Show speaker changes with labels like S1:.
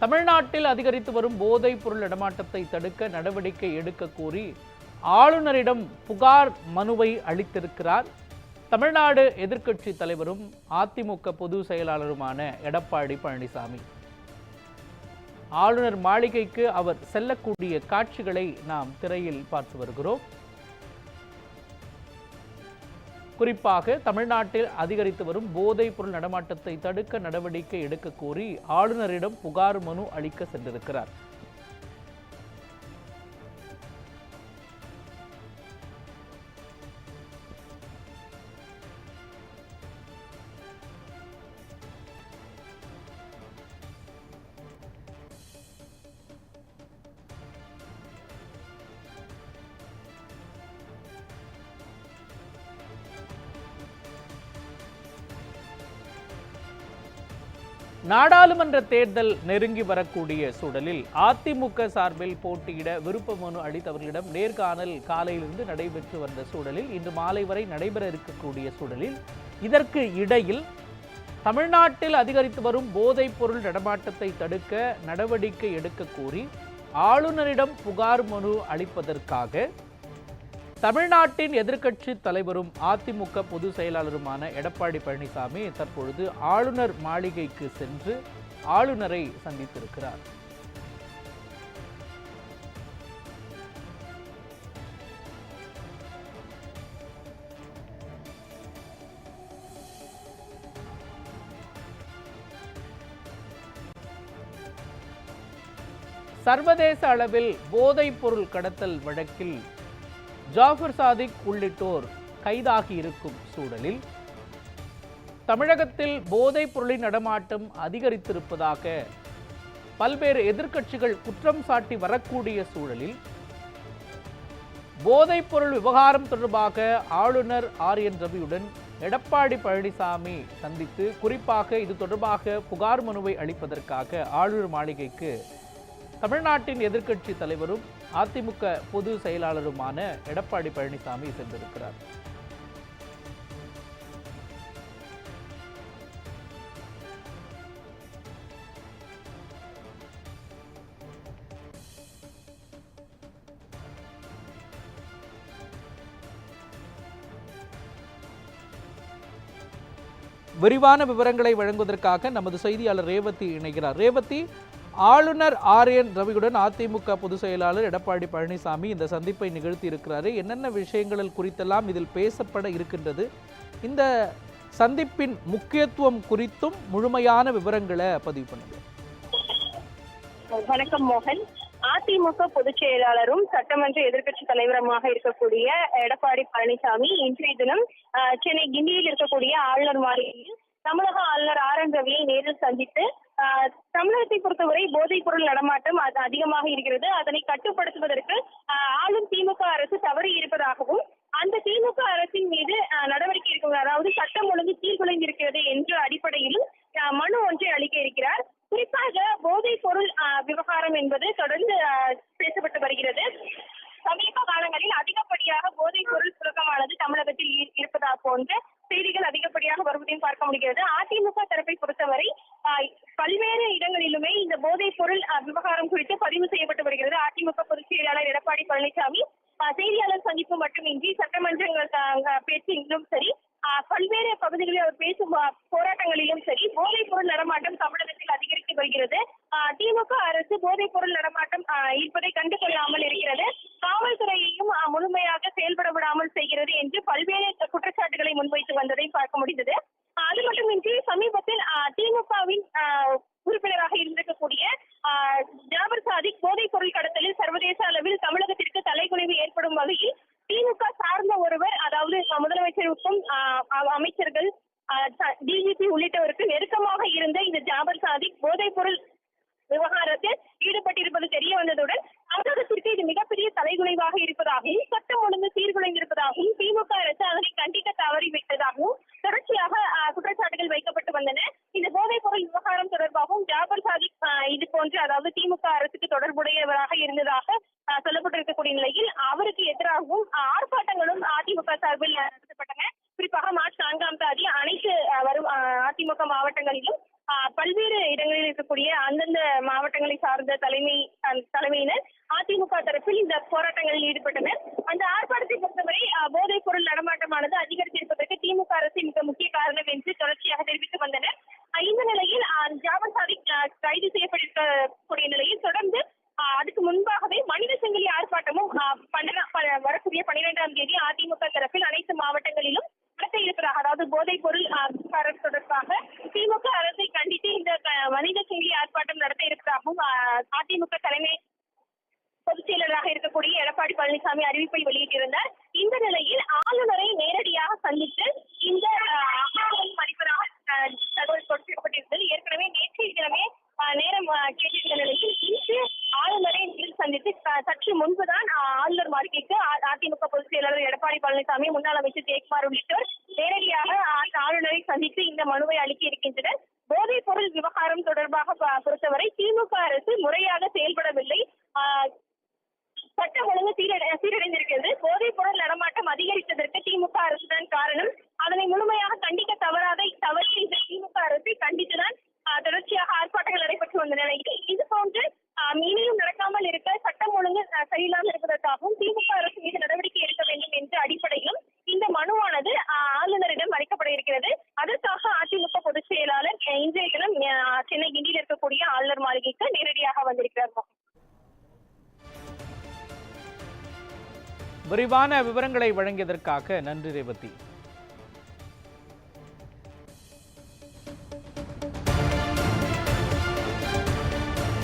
S1: தமிழ்நாட்டில் அதிகரித்து வரும் போதைப் பொருள் இடமாட்டத்தை தடுக்க நடவடிக்கை எடுக்க கோரி ஆளுநரிடம் புகார் மனுவை அளித்திருக்கிறார். தமிழ்நாடு எதிர்க்கட்சி தலைவரும் அதிமுக பொதுச் செயலாளருமான எடப்பாடி பழனிசாமி. ஆளுநர் மாளிகைக்கு அவர் செல்லக்கூடிய காட்சிகளை நாம் திரையில் பார்த்து வருகிறோம். குறிப்பாக தமிழ்நாட்டில் அதிகரித்து வரும் போதைப் பொருள் நடமாட்டத்தை தடுக்க நடவடிக்கை எடுக்க கோரி ஆளுநரிடம் புகார் மனு அளிக்க சென்றிருக்கிறார். நாடாளுமன்ற தேர்தல் நெருங்கி வரக்கூடிய சூழலில் அதிமுக சார்பில் போட்டியிட விருப்ப மனு அளித்தவர்களிடம் நேர்காணல் காலையிலிருந்து நடைபெற்று வந்த சூழலில் இன்று மாலை வரை நடைபெற இருக்கக்கூடிய சூழலில் இதற்கு இடையில் தமிழ்நாட்டில் அதிகரித்து வரும் போதைப் பொருள் நடமாட்டத்தை தடுக்க நடவடிக்கை எடுக்க கோரி ஆளுநரிடம் புகார் மனு அளிப்பதற்காக தமிழ்நாட்டின் எதிர்க்கட்சி தலைவரும் அதிமுக பொதுச் செயலாளருமான எடப்பாடி பழனிசாமி தற்பொழுது ஆளுநர் மாளிகைக்கு சென்று ஆளுநரை சந்தித்திருக்கிறார். சர்வதேச அளவில் போதைப் பொருள் கடத்தல் வழக்கில் ஜாஃபர் சாதிக் உள்ளிட்டோர் கைதாகி இருக்கும் சூழலில் தமிழகத்தில் போதைப் பொருளின் நடமாட்டம் அதிகரித்திருப்பதாக பல்வேறு எதிர்க்கட்சிகள் குற்றம் சாட்டி வரக்கூடிய சூழலில் போதைப் பொருள் விவகாரம் தொடர்பாக ஆளுநர் ஆர் என் ரவியுடன் எடப்பாடி பழனிசாமி சந்தித்து குறிப்பாக இது தொடர்பாக புகார் மனுவை அளிப்பதற்காக ஆளுநர் மாளிகைக்கு தமிழ்நாட்டின் எதிர்க்கட்சி தலைவரும் அதிமுக பொது செயலாளருமான எடப்பாடி பழனிசாமி சென்றிருக்கிறார். விரிவான விவரங்களை வழங்குவதற்காக நமது செய்தியாளர் ரேவதி இணைகிறார். ரேவதி ஆளுநர் ஆர் என் ரவியுடன் அதிமுக பொதுச் செயலாளர் எடப்பாடி பழனிசாமி இந்த சந்திப்பை நிகழ்த்தி இருக்கிறாரு என்னென்ன விஷயங்கள் குறித்தெல்லாம் இதில் பேசப்பட இருக்கின்றது? இந்த சந்திப்பின் முக்கியத்துவம் குறித்தும் முழுமையான விவரங்களை பதிவு பண்ணுங்க.
S2: வணக்கம் மோகன். அதிமுக பொதுச் செயலாளரும் சட்டமன்ற எதிர்க்கட்சி தலைவருமாக இருக்கக்கூடிய எடப்பாடி பழனிசாமி இன்றைய தினம் சென்னை கிண்டியில் இருக்கக்கூடிய ஆளுநர் மாளிகையில் தமிழக ஆளுநர் ஆர் என் ரவியை நேரில் சந்தித்து தமிழகத்தை பொறுத்தவரை போதைப் பொருள் நடமாட்டம் அது அதிகமாக இருக்கிறது. அதனை கட்டுப்படுத்துவதற்கு அஹ், ஆளும் திமுக அரசு தவறி இருப்பதாகவும் அந்த திமுக அரசின் மீது அஹ், நடவடிக்கை எடுக்க அதாவது சட்டம் ஒழுங்கு சீர்குலைந்திருக்கிறது என்ற அடிப்படையிலும் அஹ், மனு ஒன்றை அளிக்க இருக்கிறார் குறிப்பாக போதைப் பொருள் அஹ், விவகாரம் என்பது தொடர்ந்து அஹ், பேசப்பட்டு வருகிறது சமீப காலங்களில் அதிகப்படியாக போதைப் பொருள் புழக்கமானது தமிழகத்தில் இரு- இருப்பதா போன்ற செய்திகள் அதிகப்படியாக வருவதையும் பார்க்க முடிகிறது அதிமுக தரப்பை பொறுத்தவரை அஹ், பல்வேறு இடங்களிலுமே இந்த போதைப் பொருள் விவகாரம் குறித்து பதிவு செய்யப்பட்டு வருகிறது. அதிமுக பொதுச் செயலாளர் எடப்பாடி பழனிசாமி செய்தியாளர் சந்திப்பு மட்டுமின்றி சட்டமன்றங்கள் பேச்சிலும் சரி பல்வேறு பகுதிகளில் அவர் பேசும் போராட்டங்களிலும் சரி போதைப் பொருள் நடமாட்டம் தமிழகத்தில் அதிகரித்து வருகிறது. அஹ், திமுக அரசு போதைப் பொருள் நடமாட்டம் இருப்பதை கண்டு கொள்ளாமல் இருக்கிறது. காவல்துறையையும் முழுமையாக செயல்பட விடாமல் செய்கிறது என்று பல்வேறு குற்றச்சாட்டுகளை முன்வைத்து வந்ததை பார்க்க முடிந்தது. அது மட்டுமின்றி சமீபத்தில் திமுகவின் அமைச்சர்கள் டிஜிபி உள்ளிட்டவருக்கு நெருக்கமாக இருந்த இந்த ஜாபர் சாதிக் போதைப் பொருள் விவகாரத்தில் ஈடுபட்டிருப்பது தெரிய வந்ததுடன் தமிழகத்திற்கு இது மிகப்பெரிய தலைகுலைவாக இருப்பதாகவும் சட்டம் ஒழுங்கு சீர்குலைந்திருப்பதாகவும் திமுக அரசு அதனை கண்டிக்க தவறிவிட்டதாகவும் தொடர்ச்சியாக அஹ், குற்றச்சாட்டுகள் வைக்கப்பட்டு வந்தன இந்த போதைப் பொருள் விவகாரம் தொடர்பாகவும் ஜாபர் சாதிக் அஹ், இது போன்று அதாவது திமுக அரசுக்கு தொடர்புடையவராக இருந்ததாக அஹ், சொல்லப்பட்டிருக்கக்கூடிய நிலையில் அவருக்கு எதிராகவும் அஹ், ஆர்ப்பாட்டங்களும் அதிமுக சார்பில் நடத்தப்பட்டன குறிப்பாக மார்ச் நான்காம் தேதி அனைத்து அஹ், வரும் அஹ், அதிமுக மாவட்டங்களிலும் அஹ், பல்வேறு இடங்களில் இருக்கக்கூடிய அந்தந்த மாவட்ட தலைமை அஹ், தலைமையினர் அதிமுக தரப்பில் இந்த போராட்டங்களில் ஈடுபட்டனர். அந்த ஆர்ப்பாட்டத்தை பொறுத்தவரை போதைப் பொருள் நடமாட்டமானது அதிகரித்திருப்பதற்கு திமுக அரசு மிக முக்கிய காரணம் என்று தொடர்ச்சியாக தெரிவித்து வந்தனர். இந்த நிலையில் அஹ், ஜாபர் சாதிக் கைது செய்யப்பட்டிருக்கக்கூடிய நிலையில் தொடர்ந்து அதுக்கு முன்பாகவே மனித சங்கிலி ஆர்ப்பாட்டமும் வரக்கூடிய பன்னிரெண்டாம் தேதி அதிமுக தரப்பில் அனைத்து மாவட்டங்களிலும் நடத்த இருக்கிறார் அதாவது போதைப் பொருள் தொடர்பாக திமுக அரசை கண்டித்து இந்த மனித சங்கிலி ஆர்ப்பாட்டம் நடத்த இருப்பதாகவும் அதிமுக தலைமை பொதுச் இருக்கக்கூடிய எடப்பாடி பழனிசாமி அறிவிப்பை வெளியிட்டிருந்தார். இந்த நிலையில் ஆளுநரை நேரடியாக சந்தித்து இந்த ஆளுநரின் தகவல் கொடுக்கப்பட்டிருந்தது. ஏற்கனவே நேற்றைய தினமே நேரம் கேட்டிருந்த நிலையில் இன்று ஆளுநரை நேரில் சந்தித்து சற்று முன்புதான் ஆளுநர் மாளிகைக்கு அதிமுக பொதுச் செயலாளர் எடப்பாடி பழனிசாமி முன்னாள் அமைச்சர் ஜெயக்குமார் உள்ளிட்டோர் நேரடியாக அஹ், ஆளுநரை சந்தித்து இந்த மனுவை அளிக்க இருக்கின்றனர். போதைப் பொருள் விவகாரம் தொடர்பாக பொறுத்தவரை திமுக அரசு முறையாக செயல்படவில்லை ஆஹ், சட்டம் ஒழுங்கு சீரடை சீரடைந்திருக்கிறது. போதைப் பொருள் நடமாட்டம் அதிகரித்ததற்கு திமுக அரசுதான் காரணம். அதனை முழுமையாக கண்டிக்க தவறாத தவறு இந்த திமுக அரசை கண்டித்துதான் தொடர்ச்சியாக ஆர்ப்பாட்டங்கள் நடைபெற்று வந்த நிலையில் இது போன்று ஆஹ், இனியும் நடக்காமல் இருக்க சட்டம் ஒழுங்கு சரியில்லாமல் இருப்பதற்காகவும் திமுக அரசு மீது நடவடிக்கை எடுக்க வேண்டும் என்ற அடிப்படையில்
S1: விரிவான விவரங்களை வழங்கியதற்காக நன்றி ரேவதி.